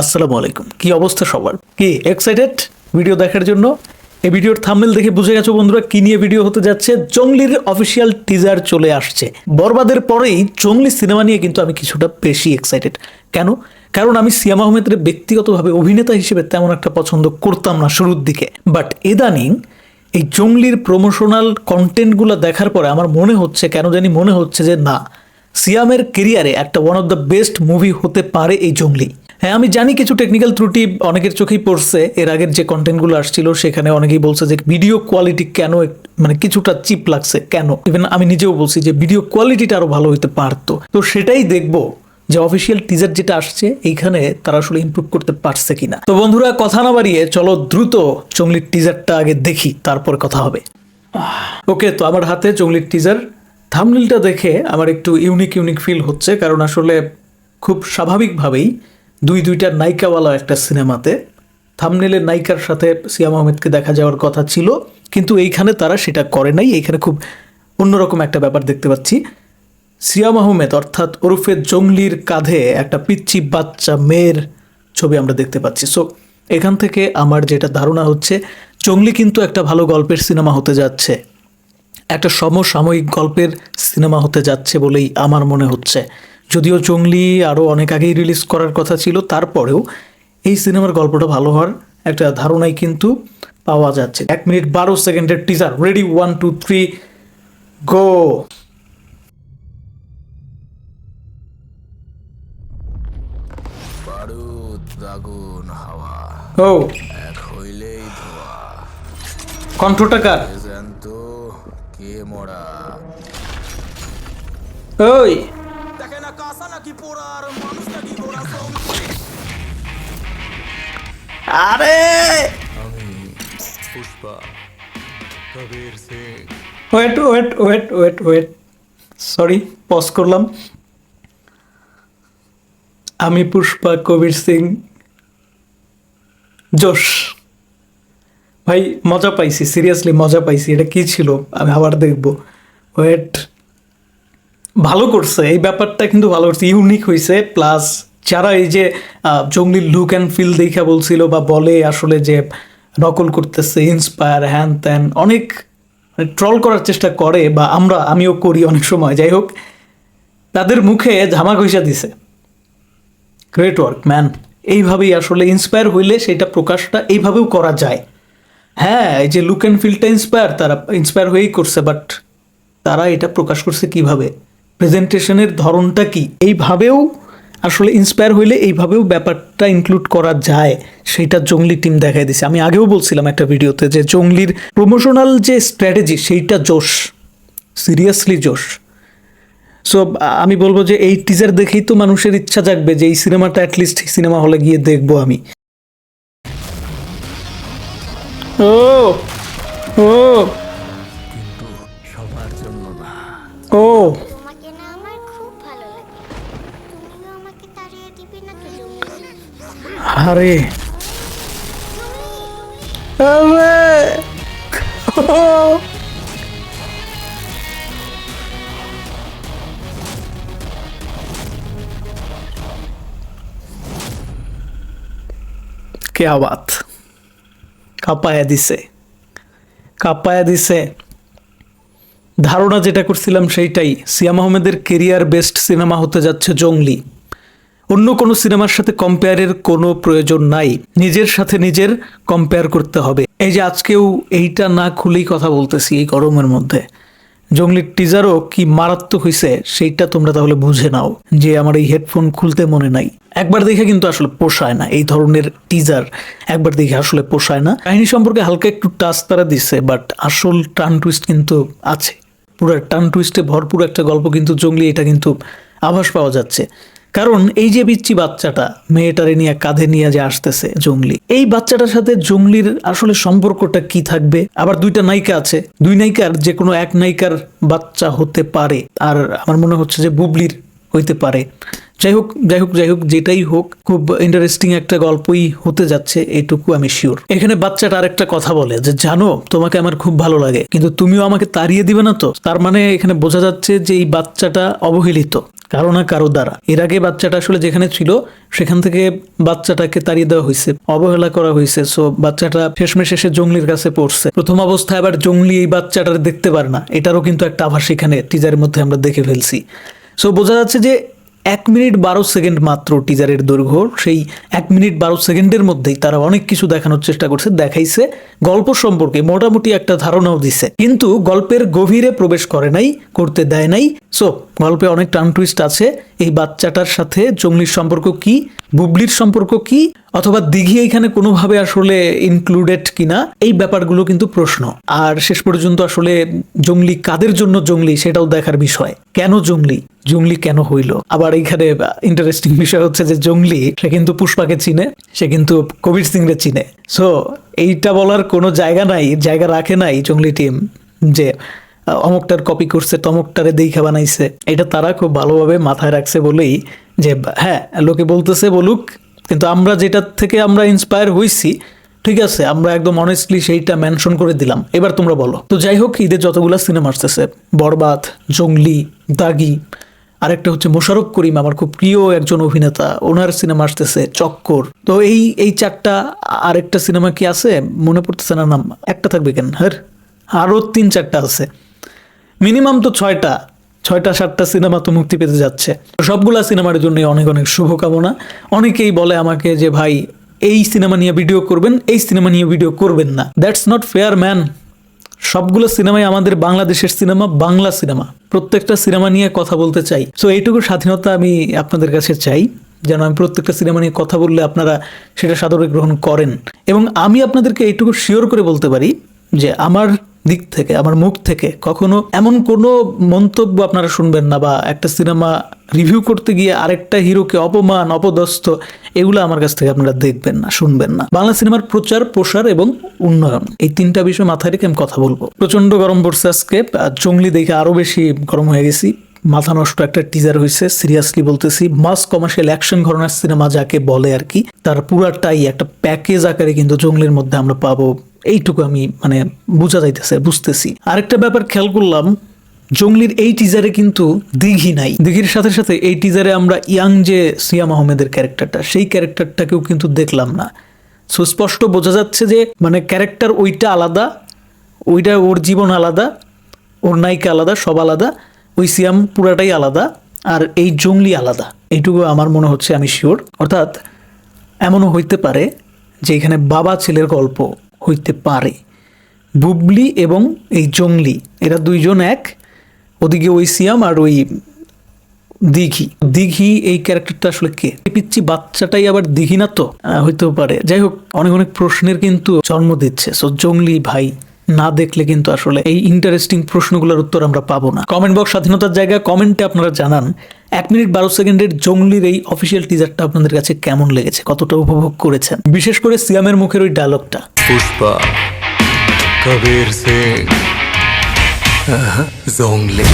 আসসালামু আলাইকুম। কি অবস্থা সবার? কি এক্সাইটেড ভিডিও দেখার জন্য? এই ভিডিওর থাম্বনেল দেখে বুঝে গেছো বন্ধুরা, কি নিয়ে ভিডিও হতে যাচ্ছে? জঙ্গলির অফিসিয়াল টিজার চলে আসছে। বরবাদের পরেই জঙ্গলি সিনেমা নিয়ে কিন্তু আমি কিছুটা বেশি এক্সাইটেড কেন? কারণ আমি সিয়াম আহমেদের ব্যক্তিগতভাবে অভিনেতা হিসেবে তেমন একটা পছন্দ করতাম না শুরুর দিকে। বাট ইদানিং এই জঙ্গলির প্রমোশনাল কন্টেন্টগুলো দেখার পরে আমার মনে হচ্ছে, কেন জানি মনে হচ্ছে যে না, সিয়ামের কেরিয়ারে একটা one of the best movie হতে পারে এই জঙ্গলি। হ্যাঁ আমি জানি কিছু টেকনিক্যাল ত্রুটি অনেকের চোখেই পড়ছে। এর আগের যে কন্টেন্টগুলো আসছিল, সেখানে অনেকেই বলছে যে ভিডিও কোয়ালিটি কেন মানে কিছুটা চিপ লাগছে, কেন? ইভেন আমি নিজেও বলছি যে ভিডিও কোয়ালিটিটা আরও ভালো হতে পারতো। তো সেটাই দেখব যে অফিসিয়াল টিজার যেটা আসছে, এইখানে তারা আসলে ইমপ্রুভ করতে পারছে কিনা। তো বন্ধুরা, কথা না বাড়িয়ে চলো দ্রুত চংলির টিজারটা আগে দেখি, তারপর কথা হবে। ওকে, তো আমার হাতে চংলির টিজার থামনিলটা দেখে আমার একটু ইউনিক ইউনিক ফিল হচ্ছে, কারণ আসলে খুব স্বাভাবিকভাবেই দুই দুইটা নায়িকাওয়ালা একটা সিনেমাতে। থামনেলের নায়িকার সাথে সিয়াম আহমেদকে দেখা যাওয়ার কথা ছিল, কিন্তু এইখানে তারা সেটা করে নাই। এইখানে খুব অন্যরকম একটা ব্যাপার দেখতে পাচ্ছি। সিয়াম আহমেদ অর্থাৎ ওরফে জঙ্গলির কাঁধে একটা পিচ্ছি বাচ্চা মেয়ের ছবি আমরা দেখতে পাচ্ছি। সো এখান থেকে আমার যেটা ধারণা হচ্ছে, জঙ্গলি কিন্তু একটা ভালো গল্পের সিনেমা হতে যাচ্ছে। একটা সমসাময়িক গল্পের সিনেমা হতে যাচ্ছে বলেই আমার মনে হচ্ছে। যদিও জঙ্গলি আরও অনেক আগেই রিলিজ করার কথা ছিল তারপরেও এই সিনেমার গল্পটা ভালো হওয়ার একটা ধারণাই কিন্তু পাওয়া যাচ্ছে। এক মিনিট বারো সেকেন্ডের teaser ready one two three go ও। কণ্ঠটা কার? কে মরা? ওই! নাকি পোড়া আর মানুষ নাকি গোড়া আরে! আমি Pushpa Kabir Singh wait wait wait wait wait sorry pause করলাম। আমি পুষ্পা কবির সিং জোশ। ভাই মজা পাইছি সিরিয়াসলি মজা পাইছি। এটা কি ছিল? আমি আবার দেখব। ওয়েট ভালো করছে, এই ব্যাপারটা কিন্তু ভালো করছে ইউনিক হয়েছে প্লাস যারা এই যে জঙ্গলির লুক অ্যান্ড ফিল দেখা বলছিল বা বলে আসলে যে নকল করতেছে ইন্সপায়ার হ্যান ত্যান, অনেক ট্রল করার চেষ্টা করে বা আমরা, আমিও করি অনেক সময়। যাই হোক, তাদের মুখে ঝামা ঘষা দিছে। গ্রেট ওয়ার্ক ম্যান এইভাবেই আসলে ইন্সপায়ার হইলে সেটা প্রকাশটা এইভাবেও করা যায়। হ্যাঁ এই যে লুক অ্যান্ড ফিলটা ইন্সপায়ার তারা ইন্সপায়ার হয়েই করছে বাট তারা এটা প্রকাশ করছে কীভাবে? প্রেজেন্টেশনের ধরনটা কি? এইভাবেও আসলে ইন্সপায়ার হইলে এইভাবেও ব্যাপারটা ইনক্লুড করা যায়। সেইটা জঙ্গলি টিম দেখাই দিছে। আমি আগেও বলছিলাম একটা ভিডিওতে যে জঙ্গলির প্রমোশনাল যে স্ট্র্যাটেজি সেইটা জোশ। সিরিয়াসলি জোশ। সো আমি বলব যে এই টিজার দেখেই তো মানুষের ইচ্ছা জাগবে যে এই সিনেমাটা অ্যাটলিস্ট সিনেমা হলে গিয়ে দেখব আমি। ও! ও! ও! আরে। আরে। ও কে বাত কাপায়া দিছে। কাপায়া দিছে। ধারণা যেটা করছিলাম সেইটাই। সিয়াম আহমেদের কেরিয়ার বেস্ট সিনেমা হতে যাচ্ছে জঙ্গলি। অন্য কোনো সিনেমার সাথে কম্পেয়ারের কোনো প্রয়োজন নাই। নিজের সাথে নিজের কম্পেয়ার করতে হবে। এই যে আজকেও এইটা না খুলেই কথা বলতেছি এই গরমের মধ্যে। জঙ্গলির টিজারও কি মারাত্মক হয়েছে সেইটা তোমরা তাহলে বুঝে নাও যে আমার এই হেডফোন খুলতে মনে নাই। একবার দেখে কিন্তু আসলে পোষায় না। এই ধরনের টিজার একবার দেখে আসলে পোষায় না। কাহিনী সম্পর্কে হালকা একটু টাচ তারা দিচ্ছে বাট আসল টার্ন টুইস্ট কিন্তু আছে। পুরো টার্ন টুইস্টে ভরপুর একটা গল্প কিন্তু জঙ্গলি, এটা কিন্তু আভাস পাওয়া যাচ্ছে। কারণ এই যে বিচ্ছি বাচ্চাটা, মেয়েটারে নিয়ে কাঁধে নিয়ে যে আসতেছে জঙ্গলি, এই বাচ্চাটার সাথে জঙ্গলির আসলে সম্পর্কটা কি থাকবে? আবার দুইটা নায়িকা আছে, দুই নায়িকার যে কোনো এক নায়িকার বাচ্চা হতে পারে। আর আমার মনে হচ্ছে যে বুবলির হইতে পারে। যাই হোক যাই হোক যাই হোক, যেটাই হোক, খুব ইন্টারেস্টিং একটা গল্পই হতে যাচ্ছে, এটুকু আমি শিওর এখানে বাচ্চাটা আরেকটা কথা বলে যে, জানো, তোমাকে আমার খুব ভালো লাগে, কিন্তু তুমিও আমাকে তাড়িয়ে দিবে না তো? তার মানে এখানে বোঝা যাচ্ছে যে, এই বাচ্চাটা অবহেলিত, কারও না কারও দ্বারা। এর আগে বাচ্চাটা আসলে যেখানে ছিল, সেখান থেকে বাচ্চাটাকে তাড়িয়ে দেওয়া হয়েছে অবহেলা করা হয়েছে সো বাচ্চাটা শেষমেশ শেষে জঙ্গলির কাছে পড়ছে। প্রথম অবস্থায় আবার জঙ্গলি এই বাচ্চাটা দেখতে পারে না। এটারও কিন্তু একটা আভাস এখানে টিজারের মধ্যে আমরা দেখে ফেলছি। সো বোঝা যাচ্ছে যে এক মিনিট বারো সেকেন্ড মাত্র টিজারের দৈর্ঘ্য। সেই এক মিনিট বারো সেকেন্ডের মধ্যেই তারা অনেক কিছু দেখানোর চেষ্টা করছে, দেখাইছে। গল্প সম্পর্কে মোটামুটি একটা ধারণাও দিছে। কিন্তু গল্পের গভীরে প্রবেশ করে নাই, করতে দেয় নাই। সো গল্পে অনেক টান টুইস্ট আছে। এই বাচ্চাটার সাথে জঙ্গলির সম্পর্ক কি, বুবলির সম্পর্ক কি অথবা দিঘি এখানে কোনোভাবে আসলে ইনক্লুডেড কিনা, এই ব্যাপারগুলো কিন্তু প্রশ্ন। আর শেষ পর্যন্ত আসলে জঙ্গলি কাদের জন্য জঙ্গলি সেটাও দেখার বিষয়। কেন জঙ্গলি? জঙ্গলি কেন হইল? আবার এইখানে ইন্টারেস্টিং বিষয় হচ্ছে যে জঙ্গলি, সে কিন্তু পুষ্পাকে চিনে, সে কিন্তু কবির সিং রে চিনে। সো এইটা বলার কোনো জায়গা নাই, জায়গা রাখে নাই জঙ্গলি টিম যে অমুকটার কপি করছে, তমুকটারে দেখা বানাইছে। এটা তারা খুব ভালোভাবে মাথায় রাখছে বলেই যে হ্যাঁ লোকে বলতেছে বলুক কিন্তু আমরা যেটার থেকে আমরা ইন্সপায়ার হইছি, ঠিক আছে, আমরা একদম অনেস্টলি সেইটা মেনশন করে দিলাম। এবার তোমরা বলো। তো যাই হোক ঈদের যতগুলো সিনেমা আসতেছে, বরবাদ, জঙ্গলি, দাগি, আরেকটা হচ্ছে মোশারফ করিম, আমার খুব প্রিয় একজন অভিনেতা, ওনার সিনেমা আসতেছে, চক্কর। তো এই এই চারটা আরেকটা সিনেমা কি আছে? মনে পড়তেছে না নাম। একটা থাকবে কেন? হ্যাঁ আরও তিন চারটা আছে। মিনিমাম তো ছয়টা। ছয়টা, সাতটা সিনেমা তো মুক্তি পেতে যাচ্ছে। সবগুলা সিনেমার জন্য অনেক অনেক শুভকামনা। অনেকেই বলে আমাকে যে, ভাই, এই সিনেমা নিয়ে ভিডিও করবেন, এই সিনেমা নিয়ে ভিডিও করবেন না। দ্যাটস নট ফেয়ার ম্যান সবগুলো সিনেমাই আমাদের বাংলাদেশের সিনেমা, বাংলা সিনেমা। প্রত্যেকটা সিনেমা নিয়ে কথা বলতে চাই। সো এইটুকু স্বাধীনতা আমি আপনাদের কাছে চাই, যেন আমি প্রত্যেকটা সিনেমা নিয়ে কথা বললে আপনারা সেটা সাদরে গ্রহণ করেন। এবং আমি আপনাদেরকে এইটুকু শিওর করে বলতে পারি যে, আমার দিক থেকে, আমার মুখ থেকে, কখনো এমন কোনো মন্তব্য আপনারা শুনবেন না বা একটা সিনেমা রিভিউ করতে গিয়ে আরেকটা হিরোকে অপমান, অপদস্থ, এগুলো আমার কাছ থেকে আপনারা দেখবেন না, শুনবেন না। বাংলা সিনেমার প্রচার, প্রসার এবং উন্নয়ন, এই তিনটা বিষয় মাথায় রেখে আমি কথা বলব। প্রচণ্ড গরম পড়ছে আজকে জঙ্গলি দেখে আরও বেশি গরম হয়ে গেছি। মাথা নষ্ট একটা টিজার হয়েছে সিরিয়াসলি বলতেছি মাস কমার্শিয়াল অ্যাকশন ঘরনার সিনেমা যাকে বলে আর কি, তার পুরাটাই একটা প্যাকেজ আকারে কিন্তু জঙ্গলের মধ্যে আমরা পাবো। এইটুকু আমি মানে বোঝা যাইতেছে, বুঝতেছি। আরেকটা ব্যাপার খেয়াল করলাম, জঙ্গলির এই টিজারে কিন্তু দিঘি নাই। দিঘির সাথে সাথে এই টিজারে আমরা ইয়াং যে সিয়াম আহমেদের ক্যারেক্টারটা সেই ক্যারেক্টারটাকেও কিন্তু দেখলাম না। সুস্পষ্ট বোঝা যাচ্ছে যে মানে ক্যারেক্টার ওইটা আলাদা, ওইটা ওর জীবন আলাদা, ওর নায়িকা আলাদা, সব আলাদা, ওই সিয়াম পুরাটাই আলাদা, আর এই জঙ্গলি আলাদা। এইটুকু আমার মনে হচ্ছে আমি শিওর অর্থাৎ, এমনও হইতে পারে যে এখানে বাবা ছেলের গল্প হইতে পারে। বুবলি এবং এই জংলি, এরা দুইজন এক। ওদিকে ওই সিয়াম আর ওই দিঘি। দিঘি এই ক্যারেক্টারটা আসলে কে? পিচ্ছি বাচ্চাটাই আবার দিঘি না তো? হইতেও পারে। যাই হোক, অনেক অনেক প্রশ্নের কিন্তু জন্ম দিচ্ছে। সো জংলি ভাই, না দেখলে কিন্তু আসলে এই ইন্টারেস্টিং প্রশ্নগুলোর উত্তর আমরা পাবো না। কমেন্ট বক্স স্বাধীনতার জায়গায় কমেন্টে আপনারা জানান। এক মিনিট বারো সেকেন্ডের জঙ্গলির এই অফিসিয়াল টিজারটা আপনাদের কাছে কেমন লেগেছে? কতটা উপভোগ করেছেন? বিশেষ করে সিয়ামের মুখের ওই ডায়লগটা পুষ্পা, কবির সিং জঙ্গলি।